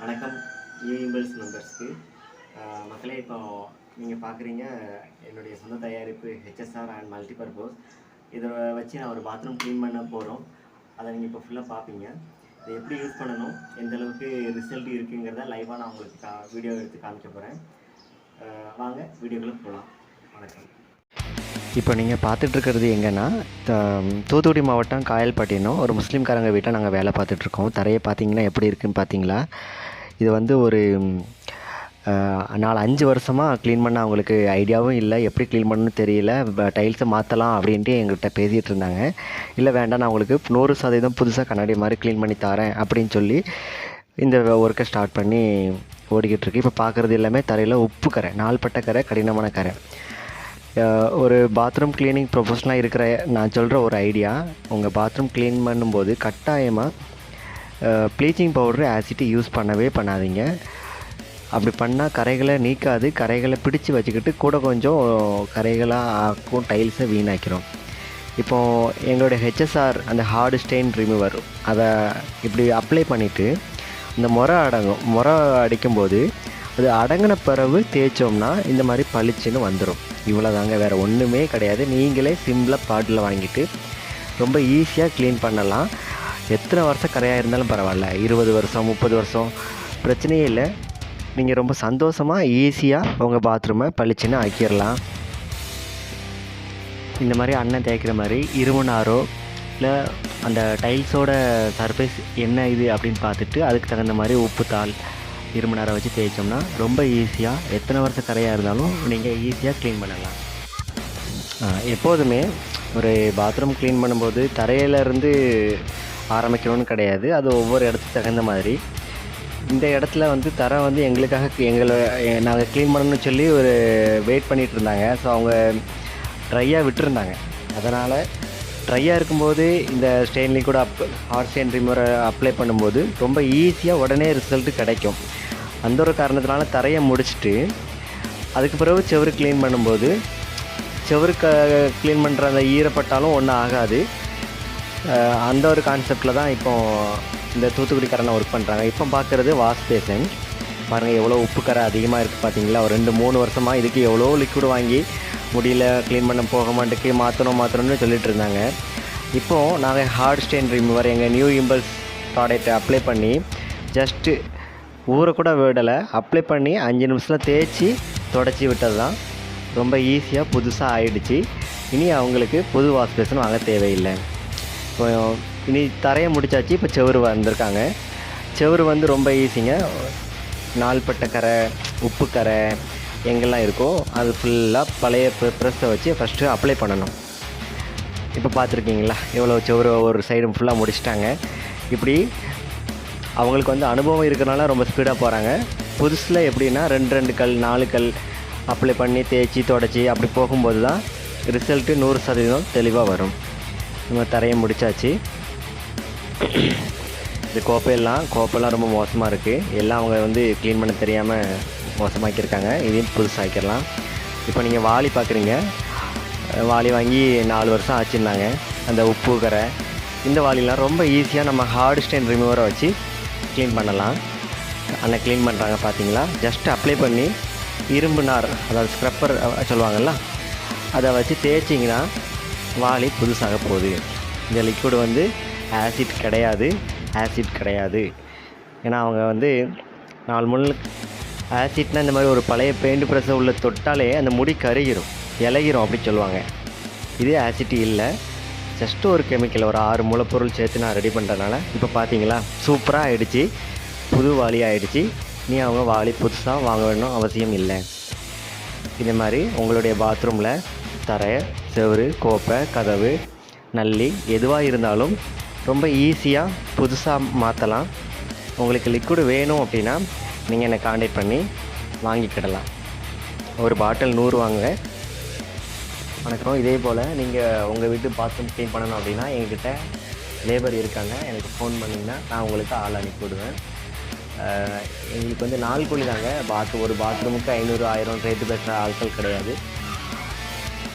வணக்கம். யூனிபிள்ஸ் மெம்பர்ஸ்க்கு மக்களே இப்போ நீங்கள் பார்க்குறீங்க என்னுடைய சொந்த தயாரிப்பு ஹெச்எஸ்ஆர் அண்ட் மல்டிபர்பஸ் இதை வச்சு நான் ஒரு பாத்ரூம் க்ளீன் பண்ண போகிறோம் அதை நீங்கள் இப்போ ஃபுல்லாக பார்ப்பீங்க இதை எப்படி யூஸ் பண்ணணும்? எந்த அளவுக்கு ரிசல்ட் இருக்குங்கிறத லைவாக நான் உங்களுக்கு கா வீடியோ எடுத்து காமிக்க போகிறேன் வாங்க வீடியோக்குள்ளே போகலாம் வணக்கம். இப்போ நீங்கள் பார்த்துட்ருக்கிறது எங்கன்னா தூத்துக்குடி மாவட்டம் காயல்பட்டினம். ஒரு முஸ்லீம்காரங்க வீட்டில் நாங்கள் வேலை பார்த்துட்ருக்கோம். தரையை பார்த்தீங்கன்னா எப்படி இருக்குன்னு பார்த்தீங்களா? இது வந்து ஒரு நாலு அஞ்சு வருஷமாக க்ளீன் பண்ண அவங்களுக்கு ஐடியாவும் இல்லை. எப்படி க்ளீன் பண்ணணும்னு தெரியல. டைல்ஸை மாற்றலாம் அப்படின்ட்டு எங்கள்கிட்ட பேசிகிட்டு இருந்தாங்க இல்லை வேண்டாம் நான் உங்களுக்கு நூறு சதவீதம் புதுசாக கண்ணாடி மாதிரி க்ளீன் பண்ணி தரேன் அப்படின்னு சொல்லி இந்த ஒர்க்கை ஸ்டார்ட் பண்ணி ஓடிக்கிட்டு இருக்கு இப்போ பார்க்குறது எல்லாமே தரையில் உப்பு கரை நாள்பட்ட கரை கடினமான கரை. ஒரு பாத்ரூம் க்ளீனிங் ப்ரொஃபஷனாக இருக்கிற நான் சொல்கிற ஒரு ஐடியா உங்கள் பாத்ரூம் க்ளீன் பண்ணும்போது கட்டாயமாக ப்ளீச்சிங் பவுடர் ஆசிட் யூஸ் பண்ணவே பண்ணாதீங்க. அப்படி பண்ணால் கரைகளை நீக்காது கரைகளை பிடிச்சி வச்சுக்கிட்டு கூட கொஞ்சம் கரைகளாக ஆக்கும் டைல்ஸை வீணாக்கிறோம் இப்போ எங்களுடைய ஹெச்எஸ்ஆர் அந்த ஹார்டு ஸ்டெயின் ரிமூவர் அதை இப்படி அப்ளை பண்ணிவிட்டு இந்த முறை அடங்கும் முறை அடிக்கும்போது அது அடங்கின பிறகு தேய்ச்சோம்னா இந்த மாதிரி பளிச்சுன்னு வந்துடும் இவ்வளோதாங்க வேறு ஒன்றுமே கிடையாது. நீங்களே சிம்பிளாக பாட்டில் வாங்கிட்டு ரொம்ப ஈஸியாக க்ளீன் பண்ணலாம். எத்தனை வருஷம் கரையாக இருந்தாலும் பரவாயில்ல. இருபது வருஷம் முப்பது வருஷம் பிரச்சனையே இல்லை. நீங்கள் ரொம்ப சந்தோஷமாக ஈஸியாக உங்கள் பாத்ரூமை பளிச்சுன்னு ஆக்கிடலாம் இந்த மாதிரி அண்ணன் தேய்க்கிற மாதிரி இருமனாரோ இல்லை அந்த டைல்ஸோட சர்ஃபேஸ் என்ன இது அப்படின்னு பார்த்துட்டு அதுக்கு தகுந்த மாதிரி உப்பு தாள் இரும்பு நேரம் வச்சு தேய்ச்சோம்னா ரொம்ப ஈஸியாக எத்தனை வருஷம் கரையாக இருந்தாலும் நீங்கள் ஈஸியாக க்ளீன் பண்ணலாம். எப்போதுமே ஒரு பாத்ரூம் க்ளீன் பண்ணும்போது தரையிலேருந்து ஆரம்பிக்கணும்னு கிடையாது. அது ஒவ்வொரு இடத்துக்கு தகுந்த மாதிரி. இந்த இடத்துல வந்து தரம் வந்து எங்களுக்காக எங்களை நாங்கள் க்ளீன் பண்ணணும்னு சொல்லி ஒரு வெயிட் பண்ணிகிட்டு இருந்தாங்க. ஸோ அவங்க ட்ரையாக விட்டுருந்தாங்க. அதனால் ட்ரையாக இருக்கும்போது இந்த ஸ்டெயின் கூட அப் ஹார்ட் ஸ்டெயின் ரிமூவரை அப்ளை பண்ணும்போது ரொம்ப ஈஸியாக உடனே ரிசல்ட் கிடைக்கும். அந்த ஒரு காரணத்தினால தரையை முடிச்சுட்டு அதுக்கு பிறகு செவரு க்ளீன் பண்ணும்போது செவரு க க்ளீன் பண்ணுற அந்த ஈரப்பட்டாலும் ஒன்றும் ஆகாது. அந்த ஒரு கான்செப்டில் தான் இப்போ இந்த தூத்துக்குடிக்காரனை ஒர்க் பண்ணுறாங்க இப்போ பார்க்குறது வாஷ் பேஷன். பாருங்கள் எவ்வளோ உப்பு கரை அதிகமாக இருக்குது பார்த்தீங்களா ஒரு ரெண்டு மூணு வருஷமாக இதுக்கு எவ்வளோ லிக்விட் வாங்கி முடியல க்ளீன் பண்ண போக மாட்டேக்கு மாற்றணும் மாற்றணும்னு சொல்லிட்டு இருந்தாங்க. இப்போது நாங்கள் ஹார்ட் ஸ்டெயின் ரிமூவர் எங்கள் நியூ இம்பல்ஸ் ப்ராடக்ட்டை அப்ளை பண்ணி ஜஸ்ட்டு ஊற கூட விடலை. அப்ளை பண்ணி அஞ்சு நிமிஷத்தில் தேய்ச்சி தொடச்சி விட்டது தான் ரொம்ப ஈஸியாக புதுசாக ஆயிடுச்சு. இனி அவங்களுக்கு புது வாஷ் பேசன் வாங்க தேவையில்லை. இப்போ இனி தரையை முடிச்சாச்சு. இப்போ செவரு வந்திருக்காங்க. செவரு வந்து ரொம்ப ஈஸிங்க நாள்பட்ட கரை உப்பு கரை எங்கெல்லாம் இருக்கோ அது ஃபுல்லாக பழைய ப்ரெஸ்ஸை வச்சு ஃபஸ்ட்டு அப்ளை பண்ணணும். இப்போ பார்த்துருக்கீங்களா? எவ்வளோ செவரு ஒரு சைடும் ஃபுல்லாக முடிச்சிட்டாங்க. இப்படி அவங்களுக்கு வந்து அனுபவம் இருக்கிறனால ரொம்ப ஸ்பீடாக போகிறாங்க புதுசில் எப்படின்னா ரெண்டு ரெண்டு கல் நாலு கல் அப்ளை பண்ணி தேய்ச்சி தொடச்சி அப்படி போகும்போது தான் ரிசல்ட்டு நூறு சதவீதம் தெளிவாக வரும். நம்ம தரையை முடிச்சாச்சு. இந்த கோப்பையெல்லாம் கோப்பையெல்லாம் ரொம்ப மோசமாக இருக்குது எல்லாம் அவங்க வந்து க்ளீன் பண்ண தெரியாமல் மோசமாக்கியிருக்காங்க. இதையும் புதுசாக்கிடலாம். இப்போ நீங்கள் வாளி பார்க்குறீங்க வாலி வாளி வாங்கி நாலு வருஷம் ஆச்சுருந்தாங்க அந்த உப்பு கரை இந்த வாளிலாம் ரொம்ப ஈஸியாக நம்ம ஹார்ட் ஸ்டெயின் ரிமூவரை வச்சு க்ளீன் பண்ணலாம். அண்ணன் க்ளீன் பண்ணுறாங்க பார்த்தீங்களா ஜஸ்ட் அப்ளை பண்ணி இரும்பு நார் அதாவது ஸ்க்ரப்பர் சொல்லுவாங்கள்ல அதை வச்சு தேய்ச்சிங்கன்னா வாளி புதுசாக போகுது. இந்த லிக்விட் வந்து ஆசிட் கிடையாது ஆசிட் கிடையாது. ஏன்னா அவங்க வந்து நாலு முள் ஆசிட்னா இந்த மாதிரி ஒரு பழைய பெயிண்ட் ப்ரெஸ்ஸை உள்ள தொட்டாலே அந்த முடி கருகிரும் இலகிரும் அப்படின்னு சொல்லுவாங்க. இது ஆசிட் இல்லை. ஜஸ்ட் ஒரு கெமிக்கல் ஒரு ஆறு மூலப்பொருள் சேர்த்து நான் ரெடி பண்ணுறதுனால இப்போ பார்த்தீங்களா சூப்பராக ஆயிடுச்சு. புது வாளி ஆகிடுச்சி நீ அவங்க வாளி புதுசாக வாங்க வேணும் அவசியம் இல்லை. இந்த மாதிரி உங்களுடைய பாத்ரூமில் தரை செவுரு கோப்பை கதவு நல்லி எதுவாக இருந்தாலும் ரொம்ப ஈஸியாக புதுசாக மாற்றலாம் உங்களுக்கு லிக்விடு வேணும் அப்படின்னா நீங்கள் என்னை காண்டாக்ட் பண்ணி வாங்கிக்கிடலாம். ஒரு பாட்டில் நூறு வாங்க வணக்கம். இதே போல் நீங்கள் உங்கள் வீட்டு பாத்ரூம் க்ளீன் பண்ணணும் அப்படின்னா எங்ககிட்ட லேபர் இருக்காங்க. எனக்கு ஃபோன் பண்ணிங்கன்னா நான் உங்களுக்கு ஆள் அனுப்பி விடுவேன். எங்களுக்கு வந்து நாள் கூலி தாங்க. பாத் ஒரு பாத்ரூமுக்கு ஐநூறு ஆயிரம் ரேட்டு பேசுகிற ஆட்கள் கிடையாது.